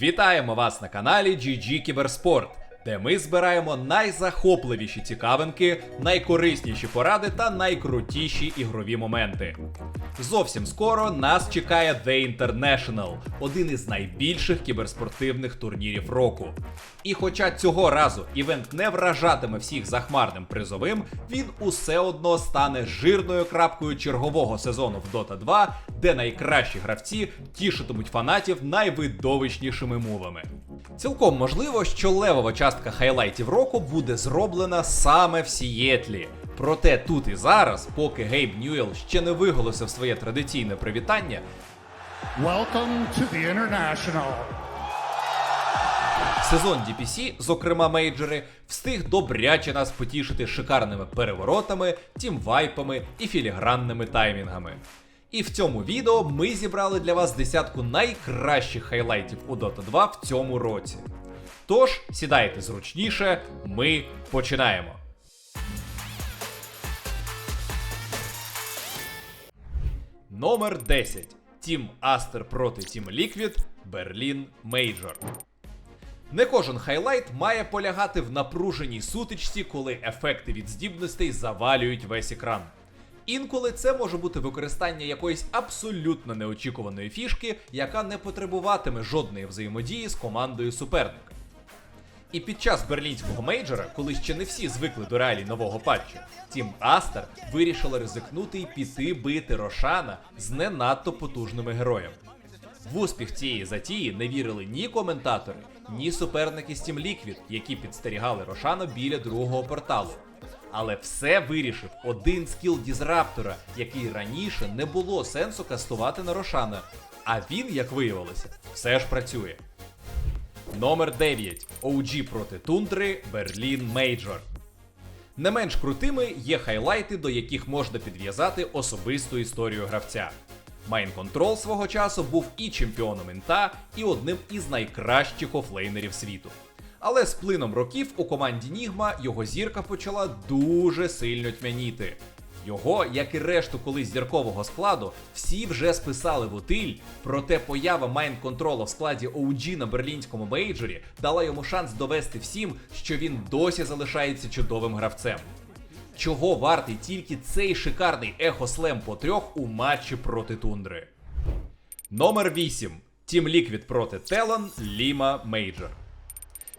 Вітаємо вас на каналі GG Кіберспорт, де ми збираємо найзахопливіші цікавинки, найкорисніші поради та найкрутіші ігрові моменти. Зовсім скоро нас чекає The International, один із найбільших кіберспортивних турнірів року. І хоча цього разу івент не вражатиме всіх захмарним призовим, він усе одно стане жирною крапкою чергового сезону в Dota 2, де найкращі гравці тішитимуть фанатів найвидовищнішими мовами. Цілком можливо, що левова частка хайлайтів року буде зроблена саме в Сієтлі. Проте тут і зараз, поки Гейб Ньюел ще не виголосив своє традиційне привітання, Welcome to the International. сезон DPC, зокрема мейджори, встиг добряче нас потішити шикарними переворотами, тімвайпами і філігранними таймінгами. І в цьому відео ми зібрали для вас десятку найкращих хайлайтів у Dota 2 в цьому році. Тож, сідайте зручніше, ми починаємо. Номер 10. Тім Астер проти Тім Ліквід Берлін Мейджор. Не кожен хайлайт має полягати в напруженій сутичці, коли ефекти від здібностей завалюють весь екран. Інколи це може бути використання якоїсь абсолютно неочікуваної фішки, яка не потребуватиме жодної взаємодії з командою суперника. І під час берлінського мейджора, коли ще не всі звикли до реалій нового патчу, Тім Астер вирішила ризикнути і піти бити Рошана з не надто потужними героями. В успіх цієї затії не вірили ні коментатори, ні суперники з Team Liquid, які підстерігали Рошана біля другого порталу. Але все вирішив один скіл Дізраптора, який раніше не було сенсу кастувати на Рошана. А він, як виявилося, все ж працює. Номер 9. OG проти Тундри Берлін Мейджор. Не менш крутими є хайлайти, до яких можна підв'язати особисту історію гравця. Майн Control свого часу був і чемпіоном інта, і одним із найкращих офлейнерів світу. Але з плином років у команді Нігма його зірка почала дуже сильно тьмяніти. Його, як і решту колись зіркового складу, всі вже списали в утиль, проте поява Майн Контрола в складі OG на берлінському мейджорі дала йому шанс довести всім, що він досі залишається чудовим гравцем. Чого вартий тільки цей шикарний ехослем по трьох у матчі проти тундри. Номер 8. Тім Ліквід проти Телон Ліма Мейджор.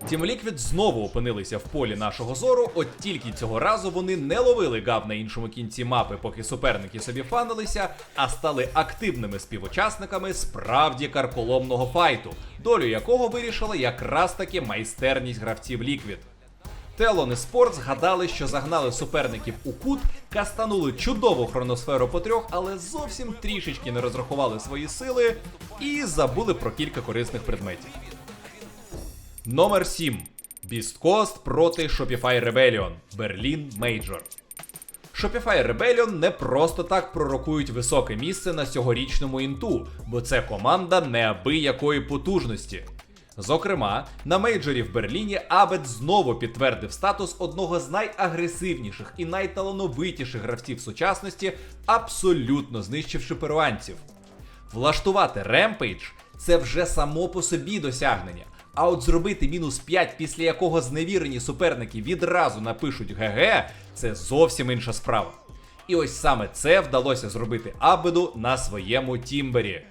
Тім Ліквід знову опинилися в полі нашого зору, от тільки цього разу вони не ловили гав на іншому кінці мапи, поки суперники собі фанилися, а стали активними співучасниками справді карколомного файту, долю якого вирішила якраз таки майстерність гравців Ліквід. Телон і Спорт згадали, що загнали суперників у кут, кастанули чудову хроносферу по трьох, але зовсім трішечки не розрахували свої сили і забули про кілька корисних предметів. Номер 7. Beast Coast проти Shopify Rebellion. Берлін Мейджор. Shopify Rebellion не просто так пророкують високе місце на цьогорічному інту, бо це команда неабиякої потужності. Зокрема, на мейджорі в Берліні Абет знову підтвердив статус одного з найагресивніших і найталановитіших гравців сучасності, абсолютно знищивши перуанців. Влаштувати ремпейдж це вже само по собі досягнення. А от зробити мінус 5, після якого зневірені суперники відразу напишуть ГГ, це зовсім інша справа. І ось саме це вдалося зробити Абеду на своєму Тімбері.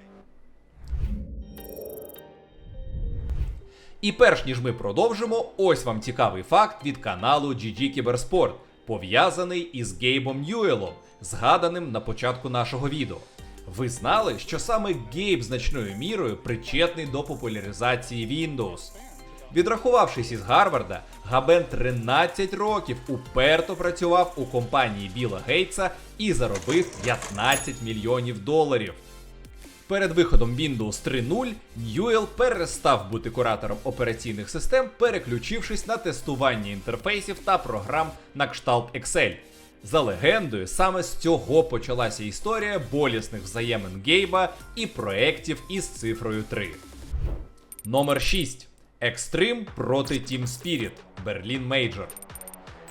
І перш ніж ми продовжимо, ось вам цікавий факт від каналу GG Кіберспорт, пов'язаний із Гейбом Ньюелом, згаданим на початку нашого відео. Ви знали, що саме Гейб значною мірою причетний до популяризації Windows. Відрахувавшись із Гарварда, Габен 13 років уперто працював у компанії Біла Гейтса і заробив 15 мільйонів доларів. Перед виходом Windows 3.0 Ньюел перестав бути куратором операційних систем, переключившись на тестування інтерфейсів та програм на кшталт Excel. За легендою, саме з цього почалася історія болісних взаємин Гейба і проєктів із цифрою 3. Номер 6. Екстрим проти Team Spirit. Берлін Мейджор.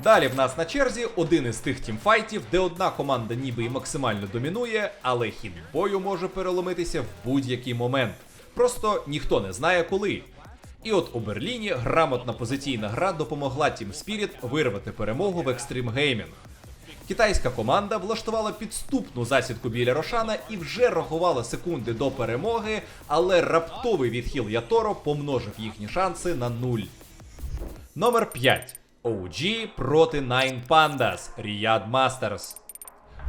Далі в нас на черзі один із тих тімфайтів, де одна команда ніби і максимально домінує, але хід бою може переломитися в будь-який момент. Просто ніхто не знає коли. І от у Берліні грамотна позиційна гра допомогла Team Spirit вирвати перемогу в Extreme Gaming. Китайська команда влаштувала підступну засідку біля Рошана і вже рахувала секунди до перемоги, але раптовий відхил Яторо помножив їхні шанси на нуль. Номер 5. OG проти Nine Pandas Riyadh Masters.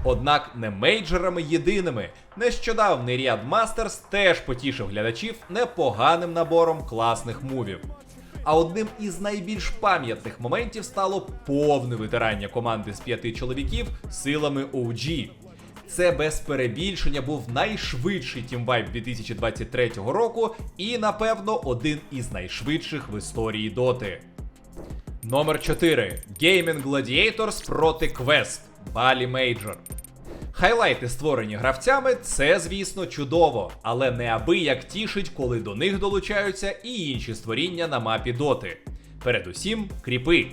Однак не мейджорами єдиними. Нещодавний Riyadh Masters теж потішив глядачів непоганим набором класних мувів. А одним із найбільш пам'ятних моментів стало повне витирання команди з п'яти чоловіків силами OG. Це без перебільшення був найшвидший тімвайп 2023 року і, напевно, один із найшвидших в історії доти. Номер 4. Gaming Gladiators проти Quest. Bali Major. Хайлайти, створені гравцями, це, звісно, чудово, але неабияк тішить, коли до них долучаються і інші створіння на мапі доти. Передусім, кріпи.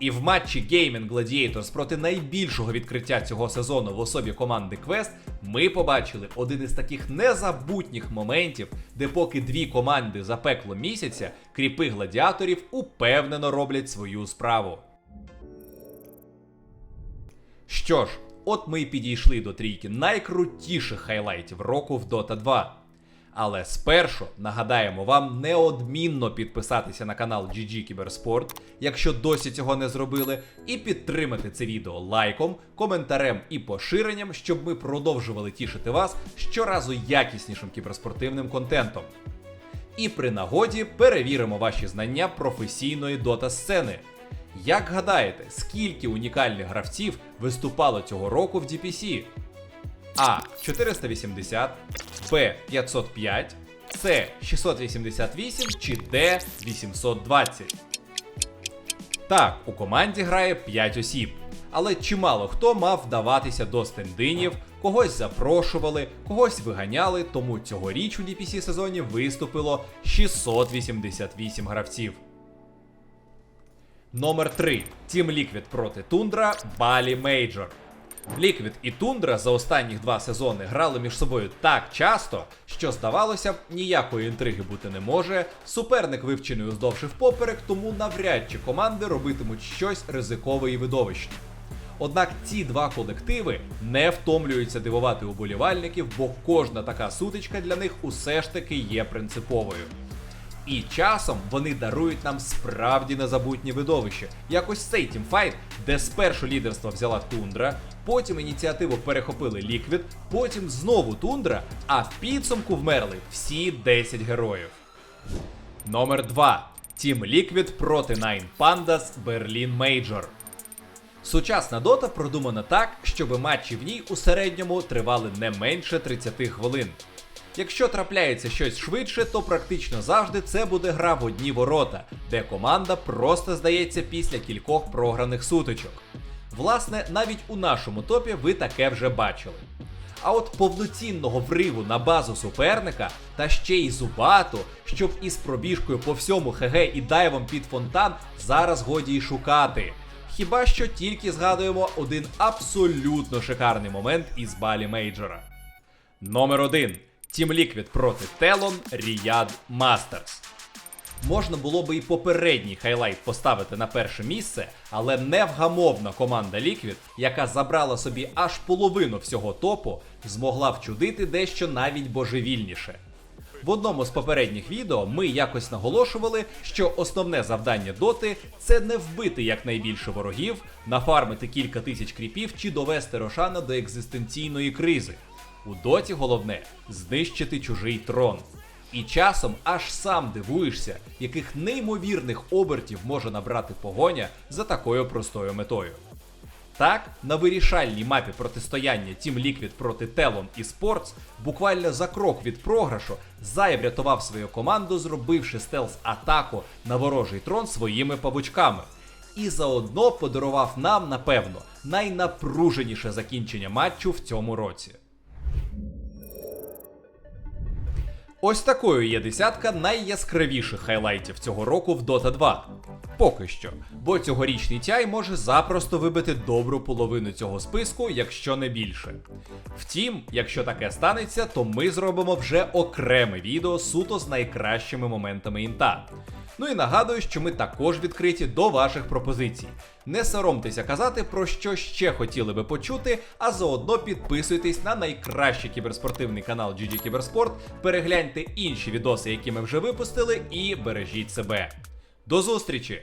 І в матчі Gaming Gladiators проти найбільшого відкриття цього сезону в особі команди Quest ми побачили один із таких незабутніх моментів, де поки дві команди за пекло місяця, кріпи гладіаторів упевнено роблять свою справу. Що ж, от ми й підійшли до трійки найкрутіших хайлайтів року в Dota 2. Але спершу нагадаємо вам неодмінно підписатися на канал GG Кіберспорт, якщо досі цього не зробили, і підтримати це відео лайком, коментарем і поширенням, щоб ми продовжували тішити вас щоразу якіснішим кіберспортивним контентом. І при нагоді перевіримо ваші знання професійної дота сцени. Як гадаєте, скільки унікальних гравців виступало цього року в DPC? А 480, Б 505, С 688 чи Д 820. Так, у команді грає 5 осіб. Але чимало хто мав вдаватися до стендинів, когось запрошували, когось виганяли, тому цьогоріч у DPC сезоні виступило 688 гравців. Номер 3. Team Liquid проти Тундра Bali Major. Liquid і Тундра за останні два сезони грали між собою так часто, що здавалося б, ніякої інтриги бути не може. Суперник вивчений уздовж і впоперек, тому навряд чи команди робитимуть щось ризикове і видовищне. Однак ці два колективи не втомлюються дивувати уболівальників, бо кожна така сутичка для них усе ж таки є принциповою. І часом вони дарують нам справді незабутні видовища. Як ось цей тімфайт, де спершу лідерство взяла Тундра, потім ініціативу перехопили Ліквід, потім знову Тундра, а в підсумку вмерли всі 10 героїв. Номер 2. Тім Ліквід проти Nine Pandas Berlin Major. Сучасна дота продумана так, щоб матчі в ній у середньому тривали не менше 30 хвилин. Якщо трапляється щось швидше, то практично завжди це буде гра в одні ворота, де команда просто здається після кількох програних сутичок. Власне, навіть у нашому топі ви таке вже бачили. А от повноцінного вриву на базу суперника та ще й зубату, щоб із пробіжкою по всьому ХГ і дайвом під фонтан зараз годі й шукати. Хіба що тільки згадуємо один абсолютно шикарний момент із балі мейджора. Номер 1. Team Liquid проти Telon Riyadh Masters. Можна було би і попередній хайлайт поставити на перше місце, але невгамовна команда Liquid, яка забрала собі аж половину всього топу, змогла вчудити дещо навіть божевільніше. В одному з попередніх відео ми якось наголошували, що основне завдання доти це не вбити якнайбільше ворогів, нафармити кілька тисяч кріпів чи довести Рошана до екзистенційної кризи. У доті головне знищити чужий трон. І часом аж сам дивуєшся, яких неймовірних обертів може набрати погоня за такою простою метою. Так, на вирішальній мапі протистояння Team Liquid проти Telon і Sports буквально за крок від програшу Зай врятував свою команду, зробивши стелс-атаку на ворожий трон своїми павучками. І заодно подарував нам, напевно, найнапруженіше закінчення матчу в цьому році. Ось такою є десятка найяскравіших хайлайтів цього року в Dota 2. Поки що, бо цьогорічний тяй може запросто вибити добру половину цього списку, якщо не більше. Втім, якщо таке станеться, то ми зробимо вже окреме відео суто з найкращими моментами інта. Ну і нагадую, що ми також відкриті до ваших пропозицій. Не соромтеся казати, про що ще хотіли би почути, а заодно підписуйтесь на найкращий кіберспортивний канал GG Кіберспорт, перегляньте інші відоси, які ми вже випустили, і бережіть себе. До зустрічі!